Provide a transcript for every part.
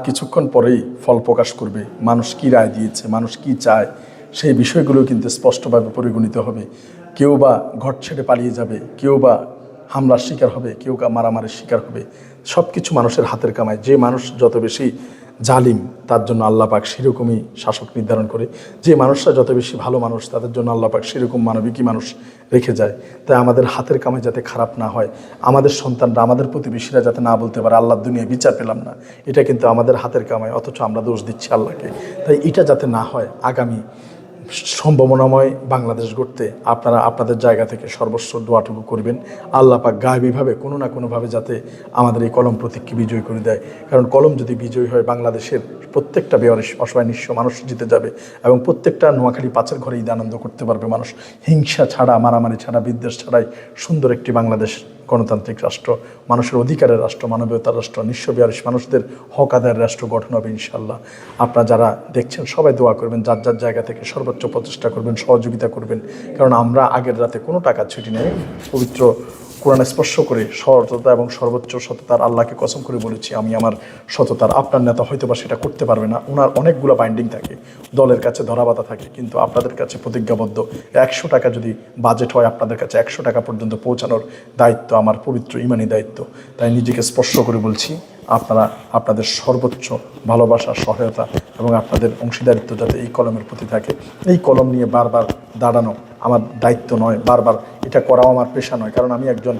কিছুক্ষণ পরেই ফল প্রকাশ করবে। মানুষ কি রায় দিয়েছে, মানুষ কি চায়, সেই বিষয়গুলো কিন্তু স্পষ্টভাবে পরিগণিত হবে। কেউ বা ঘট ছেড়ে পালিয়ে যাবে, কেউ বা হামলার শিকার হবে, কেউ বা মারামারির শিকার হবে। সব কিছু মানুষের হাতের কামায়। যে মানুষ যত বেশি জালিম, তার জন্য আল্লাহ পাক সেরকমই শাসক নির্ধারণ করে। যে মানুষরা যত বেশি ভালো মানুষ, তাদের জন্য আল্লাহ পাক সেরকম মানবিকই মানুষ রেখে যায়। তাই আমাদের হাতের কামে যাতে খারাপ না হয়, আমাদের সন্তানরা, আমাদের প্রতিবেশীরা যাতে না বলতে পারে আল্লাহ দুনিয়া বিচার পেলাম না, এটা কিন্তু আমাদের হাতের কামায় অথচ আমরা দোষ দিচ্ছি আল্লাহকে। তাই এটা যাতে না হয়, আগামী সম্ভাবনাময় বাংলাদেশ গড়তে আপনারা আপনাদের জায়গা থেকে সর্বস্ব দোয়াটুকু করবেন। আল্লাহ পাক গায়েবীভাবে কোনো না কোনোভাবে যাতে আমাদের এই কলম প্রতীককে বিজয় করে দেয়। কারণ কলম যদি বিজয় হয়, বাংলাদেশের প্রত্যেকটা বেয়ারিশ অসহায় নিঃস্ব মানুষ জিতে যাবে এবং প্রত্যেকটা নোয়াখালী পাঁচের ঘরে ঈদ আনন্দ করতে পারবে মানুষ। হিংসা ছাড়া, মারামারি ছাড়া, বিদ্বেষ ছাড়াই সুন্দর একটি বাংলাদেশ গণতান্ত্রিক রাষ্ট্র, মানুষের অধিকারের রাষ্ট্র, মানবীয়তার রাষ্ট্র, নিঃস্ব বিয়ারিশ মানুষদের হক আদায়ের রাষ্ট্র গঠন হবে ইনশাল্লাহ আপনারা যারা দেখছেন, সবাই দোয়া করবেন, যার যার জায়গা থেকে সর্বোচ্চ প্রচেষ্টা করবেন, সহযোগিতা করবেন। কারণ আমরা আগের রাতে কোনো টাকা ছুটি নেই, পবিত্র কোরআনে স্পর্শ করে সততা এবং সর্বোচ্চ সততার আল্লাহকে কসম করে বলেছি, আমি আমার সততার আপনার নেতা হয়তো বা সেটা করতে পারবে না। ওনার অনেকগুলো বাইন্ডিং থাকে, দলের কাছে ধরাবাতা থাকে, কিন্তু আপনাদের কাছে প্রতিজ্ঞাবদ্ধ। একশো টাকা যদি বাজেট হয় আপনাদের কাছে, একশো টাকা পর্যন্ত পৌঁছানোর দায়িত্ব আমার, পবিত্র ইমানি দায়িত্ব। তাই নিজেকে স্পর্শ করে বলছি, আপনারা, আপনাদের সর্বোচ্চ ভালোবাসা, সহায়তা এবং আপনাদের অংশীদারিত্ব যাতে এই কলমের প্রতি থাকে। এই কলম নিয়ে বারবার দাঁড়ানো আমার দায়িত্ব নয়, বারবার এটা করাও আমার পেশা নয়। কারণ আমি একজন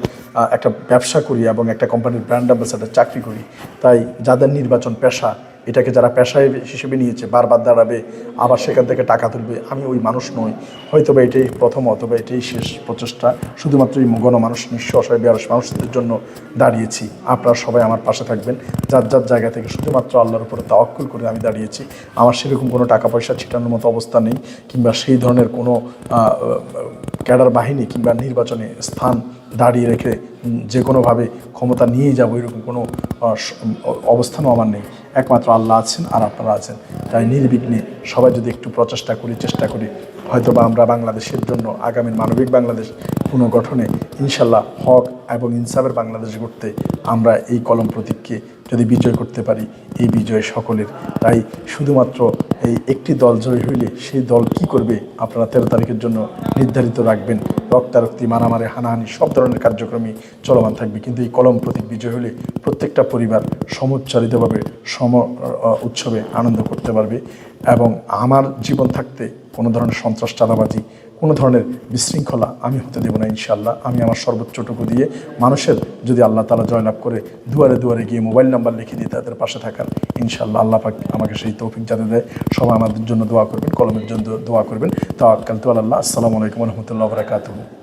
একটা ব্যবসা করি এবং একটা কোম্পানির ব্র্যান্ড অ্যাম্বাসাডার চাকরি করি। তাই যাদের নির্বাচন পেশা এটাকে যারা পেশায় হিসেবে নিয়েছে, বারবার দাঁড়াবে, আবার সেখান থেকে টাকা তুলবে, আমি ওই মানুষ নই। হয়তো বা এটাই প্রথম, অথবা এটাই শেষ প্রচেষ্টা। শুধুমাত্র এই গণমানুষ নিঃস্ব অসহায় বেয়ারস মানুষদের জন্য দাঁড়িয়েছি। আপনারা সবাই আমার পাশে থাকবেন। যার যার জায়গা থেকে শুধুমাত্র আল্লাহর উপরে তাওয়াক্কুল করে আমি দাঁড়িয়েছি। আমার সেরকম কোনো টাকা পয়সা ছিটানোর মতো অবস্থা নেই, কিংবা সেই ধরনের কোনো ক্যাডার বাহিনী কিংবা নির্বাচনে স্থান দাঁড়িয়ে রেখে যে কোনোভাবে ক্ষমতা নিয়ে যাব, এরকম কোনো অবস্থানও আমার নেই। একমাত্র আল্লাহ আছেন আর আপনারা আছেন। তাই নির্বিঘ্নে সবাই যদি একটু প্রচেষ্টা করি, চেষ্টা করি, হয়তোবা আমরা বাংলাদেশের জন্য আগামীর মানবিক বাংলাদেশ পুনর্গঠনে ইনশাল্লাহ হক এবং ইনসাফের বাংলাদেশ গড়তে আমরা এই কলম প্রতীককে যদি বিজয় করতে পারি, এই বিজয় সকলের। তাই শুধুমাত্র এই একটি দল জয় হইলে সেই দল কি করবে? আপনারা তেরো তারিখের জন্য নির্ধারিত রাখবেন। রক্তারক্তি, মারামারি, হানাহানি, সব ধরনের কার্যক্রমই চলমান থাকবে। কিন্তু এই কলম প্রতীক বিজয় হলে প্রত্যেকটা পরিবার সমুচ্চারিতভাবে সম উৎসবে আনন্দ করতে পারবে। এবং আমার জীবন থাকতে কোনো ধরনের সন্ত্রাস, চাঁদাবাজি কোনো ধরনের বিশৃঙ্খলা আমি হতে দেবো না ইনশাল্লাহ আমি আমার সর্বোচ্চটুকু দিয়ে মানুষের যদি আল্লাহ তালা জয়লাভ করে, দুয়ারে দুয়ারে গিয়ে মোবাইল নাম্বার লিখে দিয়ে তাদের পাশে থাকার ইনশাল্লাহ আল্লাহ পাক আমাকে সেই তৌফিক যাতে দেয়। সবাই আমাদের জন্য দোয়া করবেন, কলমের জন্য দোয়া করবেন। তাওয়াক্কাল তো আল্লাহ আসসালামু আলাইকুম রহমতুল্লাহ বরাকাতুহু।